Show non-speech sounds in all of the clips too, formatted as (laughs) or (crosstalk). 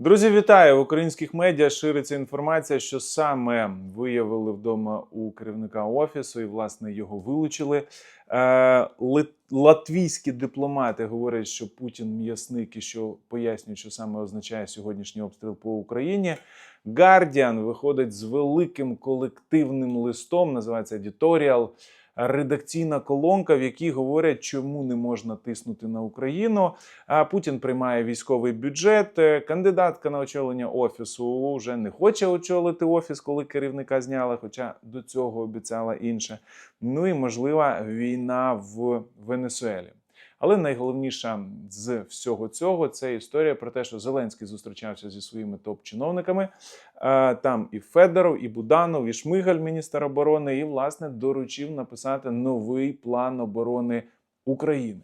Друзі, вітаю! В українських медіа шириться інформація, що саме виявили вдома у керівника офісу, і власне його вилучили. Е, Латвійські дипломати говорять, що Путін м'ясник і що пояснюють, що саме означає сьогоднішній обстріл по Україні. Гардіан виходить з великим колективним листом, називається Editorial, редакційна колонка, в якій говорять, чому не можна тиснути на Україну. Путін приймає військовий бюджет. Е, Кандидатка на очолення офісу вже не хоче очолити офіс, коли керівника зняли, хоча до цього обіцяла інше. Ну і можлива війна в Венесуелі. Але найголовніша з всього цього це історія про те, що Зеленський зустрічався зі своїми топ-чиновниками. Е, Там і Федоров, і Буданов, і Шмигаль, міністр оборони, і власне доручив написати новий план оборони України.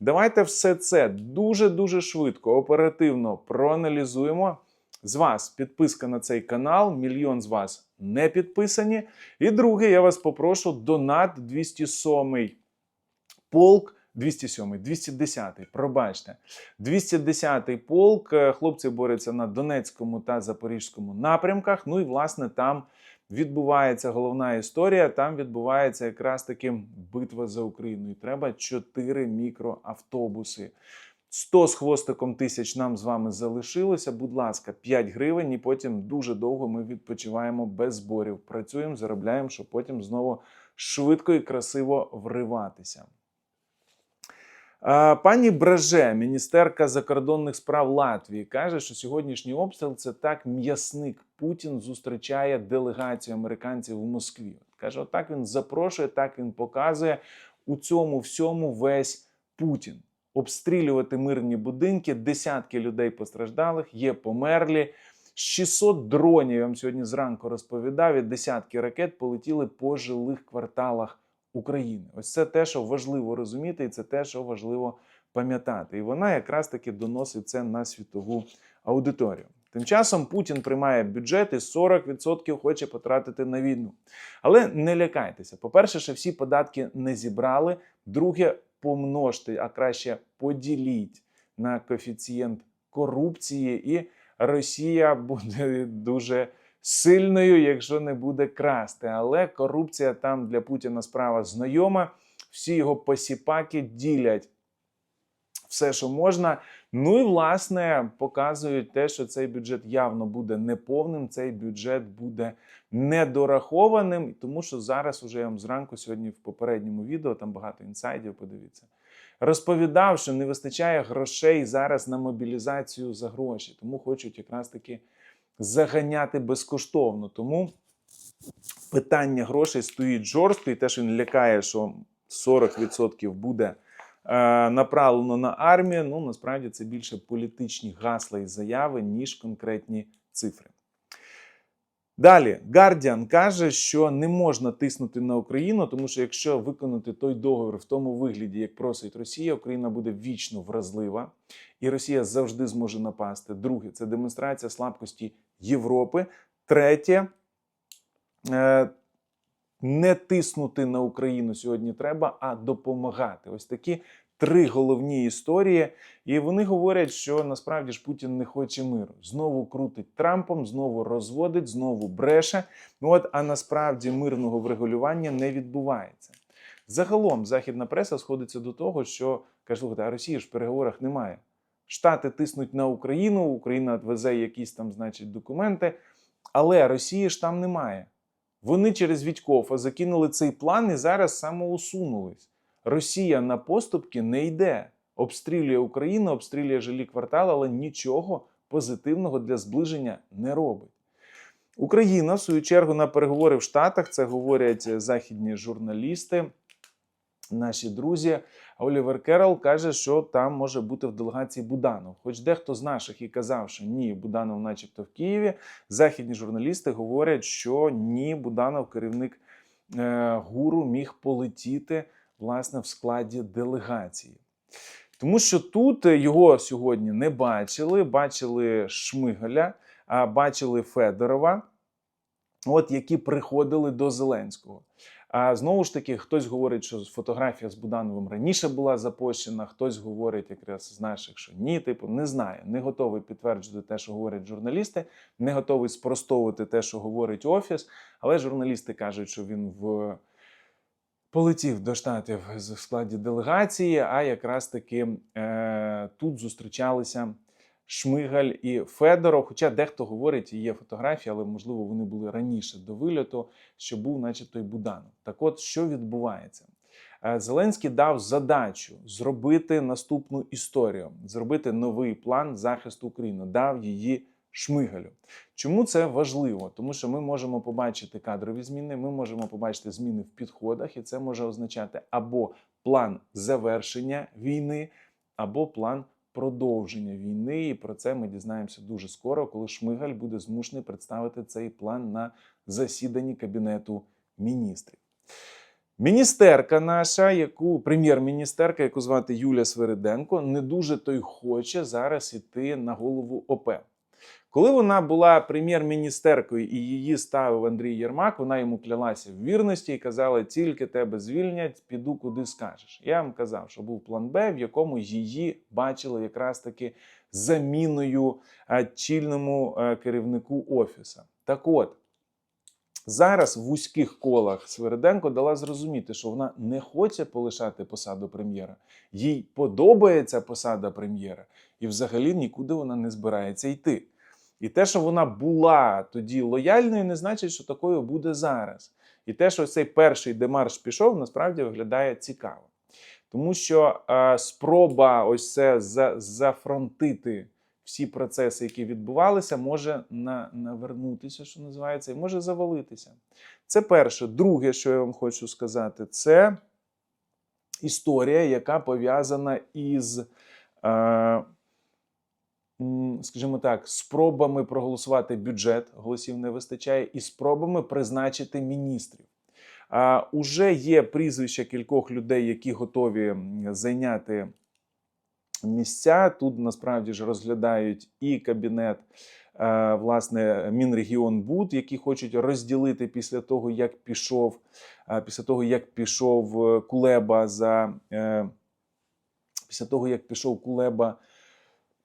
Давайте все це дуже дуже швидко, оперативно проаналізуємо. З вас підписка на цей канал. Мільйон з вас не підписані. І друге, я вас попрошу донат 207 полк. 207, 210, пробачте. 210 полк. Е, Хлопці борються на Донецькому та Запорізькому напрямках. Ну і власне там відбувається головна історія. Там відбувається якраз таки битва за Україну. І треба 4 мікроавтобуси. 100 з хвостиком тисяч нам з вами залишилося. Будь ласка, 5 гривень, і потім дуже довго ми відпочиваємо без зборів. Працюємо, заробляємо, щоб потім знову швидко і красиво вриватися. Пані Бреже, міністерка закордонних справ Латвії, каже, що сьогоднішній обстріл це так м'ясник. Путін зустрічає делегацію американців в Москві. Каже, отак він запрошує, так він показує у цьому всьому весь Путін. Обстрілювати мирні будинки, десятки людей постраждалих, є померлі. 600 дронів я вам сьогодні зранку розповідав. І десятки ракет полетіли по жилих кварталах України. Ось це те, що важливо розуміти, і це те, що важливо пам'ятати. І вона якраз таки доносить це на світову аудиторію. Тим часом Путін приймає бюджет і 40% хоче потратити на війну. Але не лякайтеся. По-перше, що всі податки не зібрали. Друге, помножте, а краще поділіть на коефіцієнт корупції, і Росія буде (laughs) дуже сильною, якщо не буде красти. Але корупція там для Путіна справа знайома. Всі його посіпаки ділять все, що можна. Ну і власне показують те, що цей бюджет явно буде неповним. Цей бюджет буде недорахованим, тому що зараз уже я вам зранку сьогодні в попередньому відео там багато інсайдів. Подивіться. Розповідав, що не вистачає грошей зараз на мобілізацію за гроші, тому хочуть якраз таки заганяти безкоштовно. Тому питання грошей стоїть жорстко, і те, що він лякає, що 40% буде е, направлено на армію. Ну насправді це більше політичні гасла і заяви, ніж конкретні цифри. Далі Guardian каже, що не можна тиснути на Україну, тому що якщо виконати той договір в тому вигляді, як просить Росія, Україна буде вічно вразлива, і Росія завжди зможе напасти. Друге, це демонстрація слабкості Європи. Третє, е, не тиснути на Україну сьогодні треба, а допомагати. Ось такі три головні історії. І вони говорять, що насправді ж Путін не хоче миру. Знову крутить Трампом, знову розводить, знову бреше. Ну от, а насправді мирного врегулювання не відбувається. Загалом західна преса сходиться до того, що каже, слухайте, а Росії ж в переговорах немає. Штати тиснуть на Україну, Україна везе якісь там, значить, документи, але Росії ж там немає. Вони через Вітькофа закинули цей план і зараз самоусунулись. Росія на поступки не йде. Обстрілює Україну, обстрілює жилі квартали, але нічого позитивного для зближення не робить. Україна, в свою чергу, на переговори в Штатах, це говорять західні журналісти, наші друзі. Олівер Керол каже, що там може бути в делегації Буданов. Хоч дехто з наших і казав, що ні, Буданов, начебто в Києві. Західні журналісти говорять, що ні, Буданов, керівник е, гуру, міг полетіти власне в складі делегації. Тому що тут його сьогодні не бачили, бачили Шмигаля, а бачили Федорова, от які приходили до Зеленського. А знову ж таки, хтось говорить, що фотографія з Будановим раніше була запущена, хтось говорить якраз з наших, що ні, типу, не знаю, не готовий підтверджувати те, що говорять журналісти, не готовий спростовувати те, що говорить офіс. Але журналісти кажуть, що він в полетів до штатів в складі делегації. А якраз таки е, тут зустрічалися Шмигаль і Федоров. Хоча дехто говорить, є фотографії, але можливо вони були раніше до вильоту, що був, начебто, й Буданов. Так от, що відбувається? Е, Зеленський дав задачу зробити наступну історію, зробити новий план захисту України, дав її Шмигалю. Чому це важливо? Тому що ми можемо побачити кадрові зміни, ми можемо побачити зміни в підходах, і це може означати або план завершення війни, або план продовження війни. І про це ми дізнаємося дуже скоро, коли Шмигаль буде змушений представити цей план на засіданні Кабінету міністрів. Міністерка наша, яку прем'єр-міністерка, яку звати Юлія Свириденко, не дуже той хоче зараз іти на голову ОП. Коли вона була прем'єр-міністеркою і її ставив Андрій Єрмак, вона йому клялася в вірності і казала: тільки тебе звільнять, піду куди скажеш. Я вам казав, що був план Б, в якому її бачили якраз таки заміною чільному керівнику офіса. Так от. Зараз в вузьких колах Свириденко дала зрозуміти, що вона не хоче полишати посаду прем'єра, їй подобається посада прем'єра, і взагалі нікуди вона не збирається йти. І те, що вона була тоді лояльною, не значить, що такою буде зараз. І те, що цей перший демарш пішов, насправді виглядає цікаво. Тому що е, спроба ось це за, зафронтити всі процеси, які відбувалися, може на, навернутися, що називається, і може завалитися. Це перше. Друге, що я вам хочу сказати, це історія, яка пов'язана із. Е, скажімо так, спробами проголосувати бюджет, голосів не вистачає, і спробами призначити міністрів. А уже є прізвища кількох людей, які готові зайняти місця. Тут насправді ж розглядають і кабінет. Власне, Мінрегіонбуд, які хочуть розділити після того, як пішов, після того, як пішов е, Кулеба за е, після того, як пішов Кулеба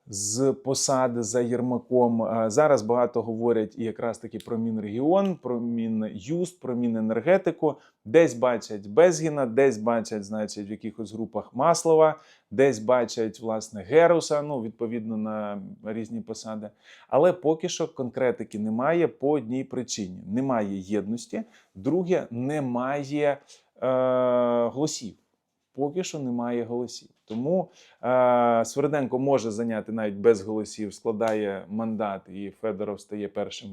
з посади за Єрмаком. Зараз багато говорять і якраз таки про Мінрегіон, про Мін'юст, про Міненергетику. Десь бачать Безгіна, десь бачать, значить, в якихось групах Маслова, десь бачать власне Геруса, ну відповідно на різні посади. Але поки що конкретики немає по одній причині: немає єдності, друге, немає е, голосів поки що немає голосів. Тому е, Сверденко може зайняти навіть без голосів, складає мандат, і Федоров стає першим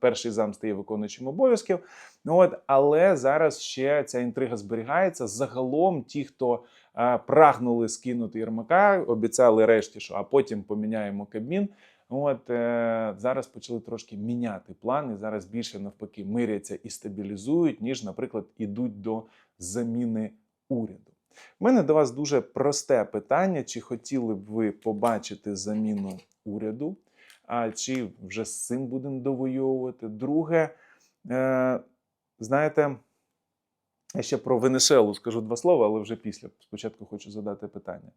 перший зам стає виконуючим обов'язків. Ну от, але зараз ще ця інтрига зберігається. Загалом, ті, хто е, прагнули скинути Єрмака, обіцяли решті, що а потім поміняємо Кабмін. От е, зараз почали трошки міняти плани. Зараз більше навпаки миряться і стабілізують, ніж, наприклад, ідуть до заміни уряду. У мене до вас дуже просте питання: чи хотіли б ви побачити заміну уряду, а чи вже з цим будемо довоювати? Друге, е, знаєте, я ще про Венесуелу скажу два слова, але вже після. Спочатку хочу задати питання.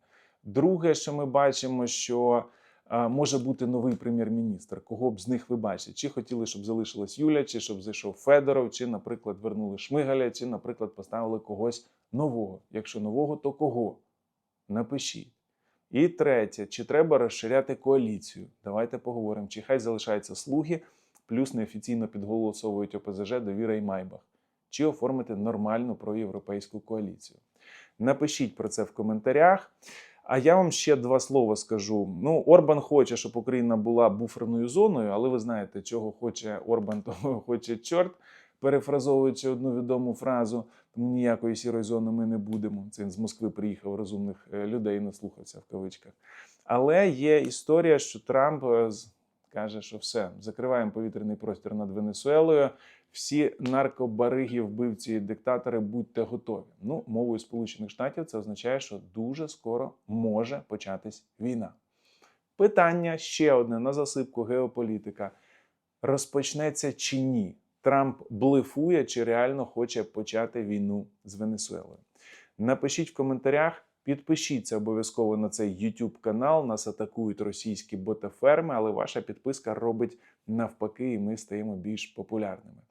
Друге, що ми бачимо, що може бути новий прем'єр-міністр. Кого б з них ви бачите? Чи хотіли, щоб залишилась Юля, чи щоб зайшов Федоров, чи, наприклад, вернули Шмигаля, чи, наприклад, поставили когось нового. Якщо нового, то кого? Напишіть. І третє, чи треба розширяти коаліцію? Давайте поговоримо. Чи хай залишаються слуги, плюс неофіційно підголосовують ОПЗЖ Довіра і Майбах, чи оформити нормальну проєвропейську коаліцію? Напишіть про це в коментарях. А я вам ще два слова скажу. Ну, Орбан хоче, щоб Україна була буферною зоною, але ви знаєте, чого хоче Орбан, (laughs) того хоче чорт, перефразовуючи одну відому фразу. Тому ніякої сірої зони ми не будемо. Це він з Москви приїхав розумних е, людей, наслухався в кавичках. Але є історія, що Трамп е, каже, що все, закриваємо повітряний простір над Венесуелою всі наркобариги, вбивці і диктатори, будьте готові. Ну, мовою Сполучених Штатів це означає, що дуже скоро може початись війна. Питання ще одне на засипку геополітика: розпочнеться чи ні Трамп блефує чи реально хоче почати війну з Венесуелою. Напишіть в коментарях, підпишіться обов'язково на цей YouTube канал. Нас атакують російські ботаферми, але ваша підписка робить навпаки, і ми стаємо більш популярними.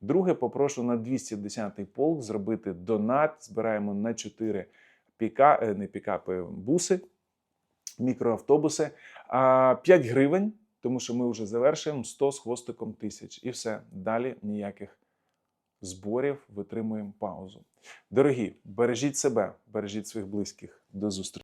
Друге, попрошу на 210-й полк зробити донат. Збираємо на 4 піка, е, не пікапи, буси, мікроавтобуси. А 5 гривень, тому що ми вже завершуємо 100 з хвостиком тисяч. І все. Далі ніяких зборів, витримуємо паузу. Дорогі, бережіть себе, бережіть своїх близьких. До зустрічі.